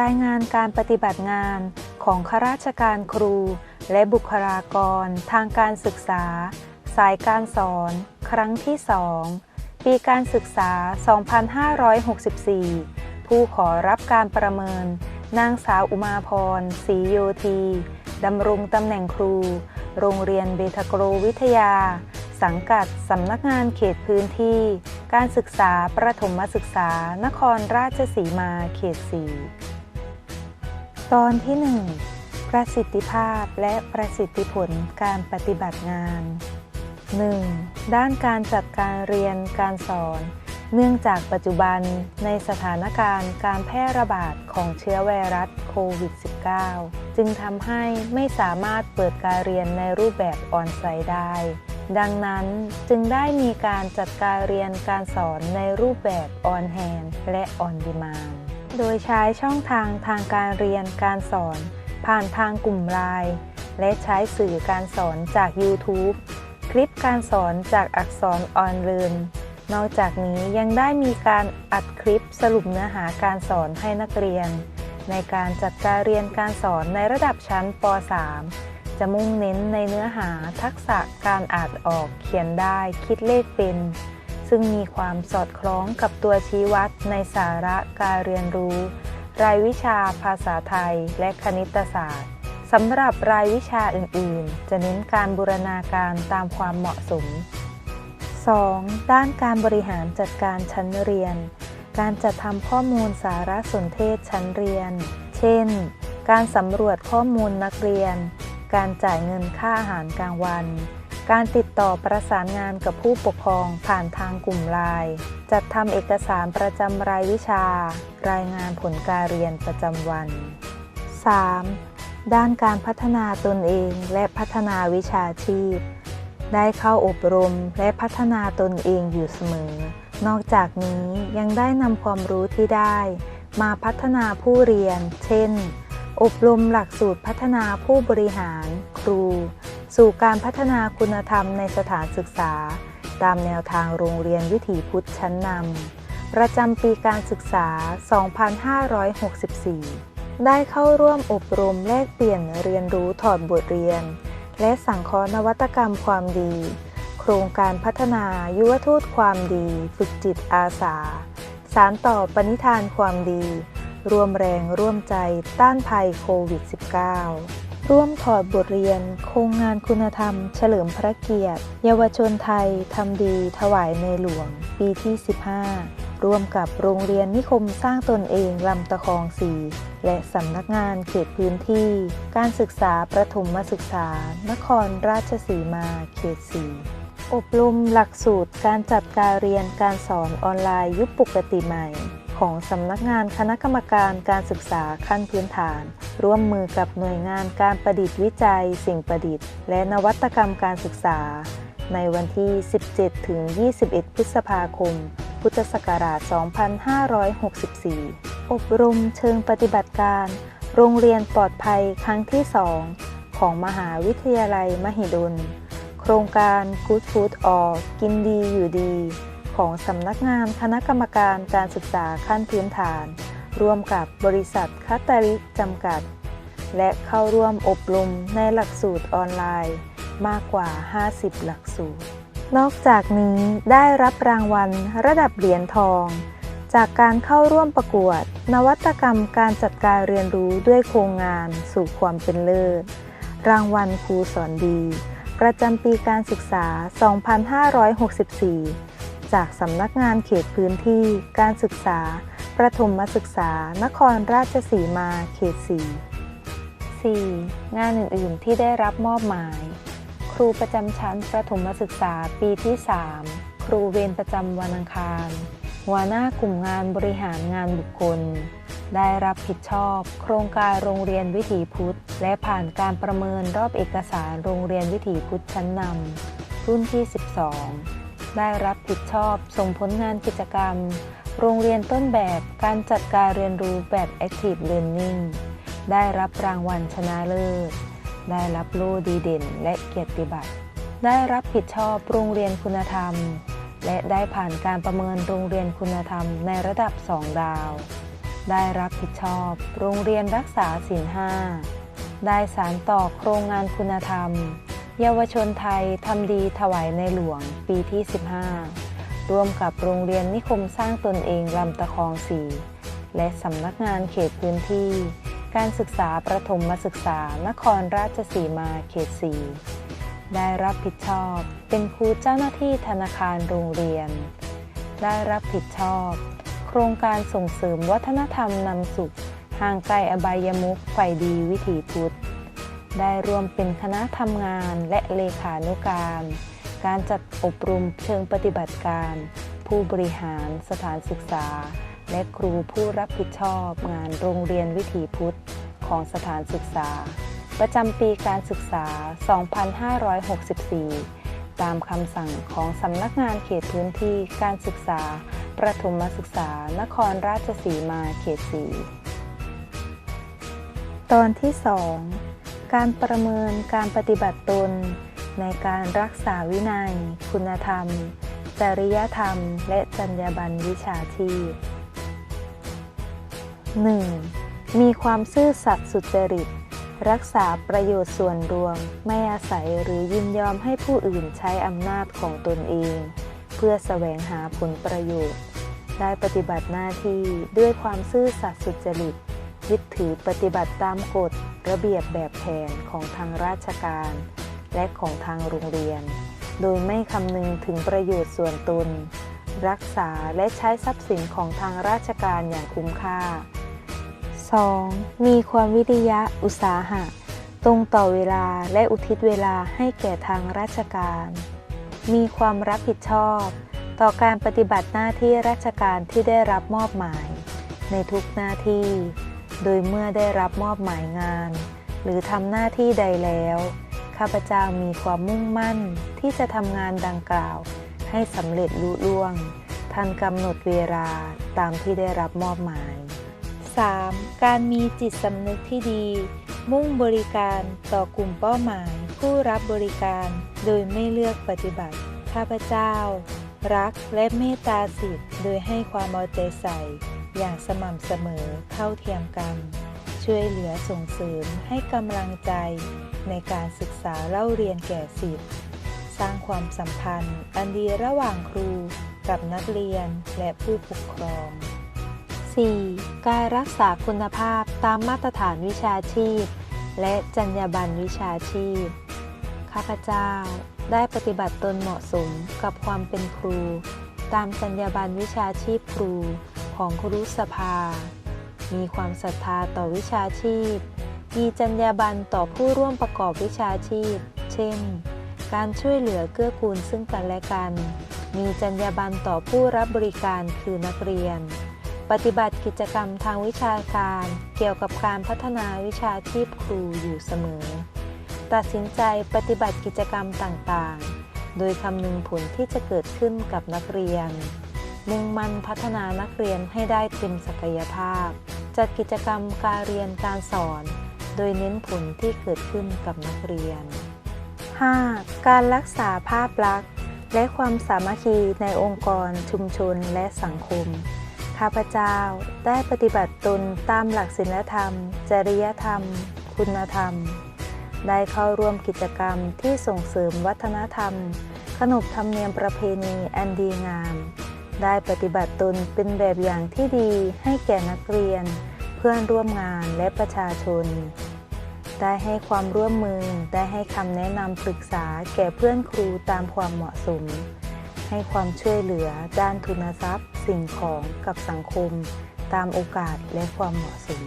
รายงานการปฏิบัติงานของข้าราชการครู และบุคลากร ทางการศึกษา สายการสอน ครั้งที่2ปีการศึกษา 2564 ผู้ขอรับการประเมิน นางสาวอุมาพรศรีโยธีดำรงตำแหน่งครู โรงเรียนเบทาโกรวิทยา สังกัดสำนักงานเขตพื้นที่ การศึกษาประถมศึกษานครราชสีมาเขต 4 ตอนที่ 1 ประสิทธิภาพและประสิทธิผลการปฏิบัติงาน 1. ด้านการจัดการเรียนการสอน เนื่องจากปัจจุบันในสถานการณ์การแพร่ระบาดของเชื้อไวรัสโควิด -19 จึงทำให้ไม่สามารถเปิดการเรียนในรูปแบบออนไลน์ได้ ดังนั้นจึงได้มีการจัดการเรียนการสอนในรูปแบบออนแฮนและออนดีมาน โดยใช้ช่องทางทางการเรียนการสอน ผ่านทางกลุ่มไลน์และใช้สื่อการสอนจาก YouTube คลิปการสอนจากอักษรออนเลินนอกจากนี้ยังได้มีการอัดคลิปสรุปเนื้อหาการสอนให้นักเรียน ในการจัดการเรียนการสอนในระดับชั้นป .3 จะมุ่งเน้นในเนื้อหาทักษะการอ่านออกเขียนได้คิดเลขเป็น ซึ่งมีความสอดคล้องกับตัวชี้วัดในสาระการเรียนรู้ รายวิชาภาษาไทยและคณิตศาสตร์สำหรับรายวิชาอื่น ๆ จะเน้นการบูรณาการตามความเหมาะสม 2. ด้านการบริหารจัดการชั้นเรียน การจัดทำข้อมูลสารสนเทศชั้นเรียน เช่น การสำรวจข้อมูลนักเรียน การจ่ายเงินค่าอาหารกลางวัน การติดต่อประสานงานกับผู้ปกครองผ่านทางกลุ่มไลน์จัดทำเอกสารประจำรายวิชา รายงานผลการเรียนประจำวัน 3. ด้านการพัฒนาตนเองและพัฒนาวิชาชีพ ได้เข้าอบรมและพัฒนาตนเองอยู่เสมอ นอกจากนี้ยังได้นำความรู้ที่ได้ มาพัฒนาผู้เรียน เช่น อบรมหลักสูตรพัฒนาผู้บริหาร ครู สู่การพัฒนาคุณธรรมในสถานศึกษา ตามแนวทางโรงเรียนวิถีพุทธชั้นนำประจำปีการศึกษา 2564 ได้เข้าร่วมอบรมแลกเปลี่ยนเรียนรู้ถอดบทเรียน และสังเคราะห์นวัตกรรมความดี โครงการพัฒนายุวทูตความดี ฝึกจิตอาสา สารต่อปณิธานความดี รวมแรงร่วมใจต้านภัยโควิด -19 ร่วมถอดบทเรียน โครงงานคุณธรรม เฉลิมพระเกียรติ เยาวชนไทย ทำดี ถวายในหลวง ปีที่ 15 ร่วมกับโรงเรียนนิคมสร้างตนเองลำตะคองสีและสำนักงานเขตพื้นที่ การศึกษาประถมศึกษา นครราชสีมาเขต4อบรมหลักสูตรการจัดการเรียนการสอนออนไลน์ยุคปกติใหม่ ของสำนักงานคณะกรรมการการศึกษาขั้นพื้นฐาน ร่วมมือกับหน่วยงานการประดิษฐ์วิจัย สิ่งประดิษฐ์ และนวัตกรรมการศึกษา ในวันที่ 17 ถึง 21 พฤษภาคม พุทธศักราช 2564 อบรมเชิงปฏิบัติการ โรงเรียนปลอดภัยครั้งที่ 2 ของมหาวิทยาลัยมหิดล โครงการ Good Food All กินดีอยู่ดี ของสำนักงานคณะกรรมการการศึกษาขั้นพื้นฐาน ร่วมกับบริษัทคัตตาริจำกัด และเข้าร่วมอบรมในหลักสูตรออนไลน์ มากกว่า 50 หลักสูตร นอกจากนี้ได้รับรางวัลระดับเหรียญทอง จากการเข้าร่วมประกวด นวัตกรรมการจัดการเรียนรู้ด้วยโครงงานสู่ความเป็นเลิศ รางวัลครูสอนดี ประจำปีการศึกษา 2564 จากสำนักงานเขตพื้นที่การศึกษา ประถมศึกษา นครราชสีมา เขต 4 4. งานอื่น ๆ ที่ได้รับมอบหมาย ครูประจำชั้นประถมศึกษาปีที่ 3 ครูเวรประจำวันอังคาร หัวหน้ากลุ่มงานบริหารงานบุคคล ได้รับผิดชอบ โครงการโรงเรียนวิถีพุทธ และผ่านการประเมินรอบเอกสารโรงเรียนวิถีพุทธชั้นนำรุ่นที่ 12 ได้รับผิดชอบ ส่งผลงานกิจกรรม โรงเรียนต้นแบบการจัดการเรียนรู้แบบ Active Learning ได้รับรางวัลชนะเลิศ ได้รับโล่ดีเด่นและเกียรติบัตร ได้รับผิดชอบโรงเรียนคุณธรรม และได้ผ่านการประเมินโรงเรียนคุณธรรมในระดับ 2 ดาว ได้รับผิดชอบ โรงเรียนรักษาศีลห้าได้สารต่อโครงงานคุณธรรม เยาวชนไทยทำดีถวายในหลวงปีที่ 15 ร่วมกับโรงเรียนนิคมสร้างตนเองลำตะคองสีและสำนักงานเขตพื้นที่ การศึกษาประถมศึกษานครราชสีมาเขตสีได้รับผิดชอบเป็นครูเจ้าหน้าที่ธนาคารโรงเรียน ได้รับผิดชอบ โครงการส่งเสริมวัฒนธรรมนำสุขห่างไกลอบายมุขไฟดีวิถีพุทธ ได้ร่วมเป็นคณะทำงานและเลขานุการ การจัดอบรมเชิงปฏิบัติการ ผู้บริหารสถานศึกษา และครูผู้รับผิดชอบงานโรงเรียนวิถีพุทธของสถานศึกษา ประจำปีการศึกษา 2564 ตามคำสั่งของสำนักงานเขตพื้นที่การศึกษา ประถมศึกษานครราชสีมาเขตสีตอนที่2 การประเมินการปฏิบัติตน ในการรักษาวินัย คุณธรรม จริยธรรม และจรรยาบรรณวิชาชีพ 1. มีความซื่อสัตย์สุจริต รักษาประโยชน์ส่วนรวม ไม่อาศัยหรือยินยอมให้ผู้อื่นใช้อำนาจของตนเอง เพื่อแสวงหาผลประโยชน์ ได้ปฏิบัติหน้าที่ด้วยความซื่อสัตย์สุจริต ยึดถือปฏิบัติตามกฎระเบียบแบบแผนของทางราชการ และของทางโรงเรียน โดยไม่คำนึงถึงประโยชน์ส่วนตน รักษาและใช้ทรัพย์สินของทางราชการอย่างคุ้มค่า 2. มีความวิริยะอุตสาหะ ตรงต่อเวลาและอุทิศเวลาให้แก่ทางราชการ มีความรับผิดชอบ ต่อการปฏิบัติหน้าที่ราชการที่ได้รับมอบหมาย ในทุกหน้าที่ โดยเมื่อได้รับมอบหมายงาน หรือทำหน้าที่ใดแล้ว ข้าพเจ้ามีความมุ่งมั่นที่จะทำงานดังกล่าว ให้สำเร็จลุล่วงทันกำหนดเวลาตามที่ได้รับมอบหมาย 3. การมีจิตสำนึกที่ดี มุ่งบริการต่อกลุ่มเป้าหมาย ผู้รับบริการโดยไม่เลือกปฏิบัติ ข้าพเจ้า รักและเมตตาสิทธิ์โดยให้ความเอาใจใส่ อย่างสม่ำเสมอเท่าเทียมกัน ช่วยเหลือส่งเสริมให้กำลังใจในการศึกษาเล่าเรียนแก่สิทธิ์สร้างความสัมพันธ์ อันดีระหว่างครูกับนักเรียนและผู้ปกครอง 4. การรักษาคุณภาพตามมาตรฐานวิชาชีพ และจรรยาบรรณวิชาชีพ ข้าพเจ้าได้ปฏิบัติตนเหมาะสมกับความเป็นครู ตามจรรยาบรรณวิชาชีพครู ของครุสภา มีความศรัทธาต่อวิชาชีพ มีจรรยาบรรณต่อผู้ร่วมประกอบวิชาชีพ เช่น การช่วยเหลือเกื้อกูลซึ่งกันและกัน มีจรรยาบรรณต่อผู้รับบริการคือนักเรียน ปฏิบัติกิจกรรมทางวิชาการ เกี่ยวกับการพัฒนาวิชาชีพครูอยู่เสมอ ตัดสินใจปฏิบัติกิจกรรมต่างๆ โดยคำนึงผลที่จะเกิดขึ้นกับนักเรียน มุ่งมั่นพัฒนานักเรียนให้ได้เต็มศักยภาพ จัดกิจกรรมการเรียนการสอน โดยเน้นผลที่เกิดขึ้นกับนักเรียน 5. การรักษาภาพลักษณ์ และความสามัคคีในองค์กร ชุมชน และสังคม ข้าพเจ้าได้ปฏิบัติตนตามหลักศีลธรรม จริยธรรม คุณธรรม ได้เข้าร่วมกิจกรรมที่ส่งเสริมวัฒนธรรม ขนบธรรมเนียมประเพณีอันดีงาม ได้ปฏิบัติตนเป็นแบบอย่างที่ดีให้แก่นักเรียน เพื่อนร่วมงานและประชาชน ได้ให้ความร่วมมือได้ให้คำแนะนำปรึกษาแก่เพื่อนครูตามความเหมาะสม ให้ความช่วยเหลือด้านทุนทรัพย์ สิ่งของกับสังคม ตามโอกาสและความเหมาะสม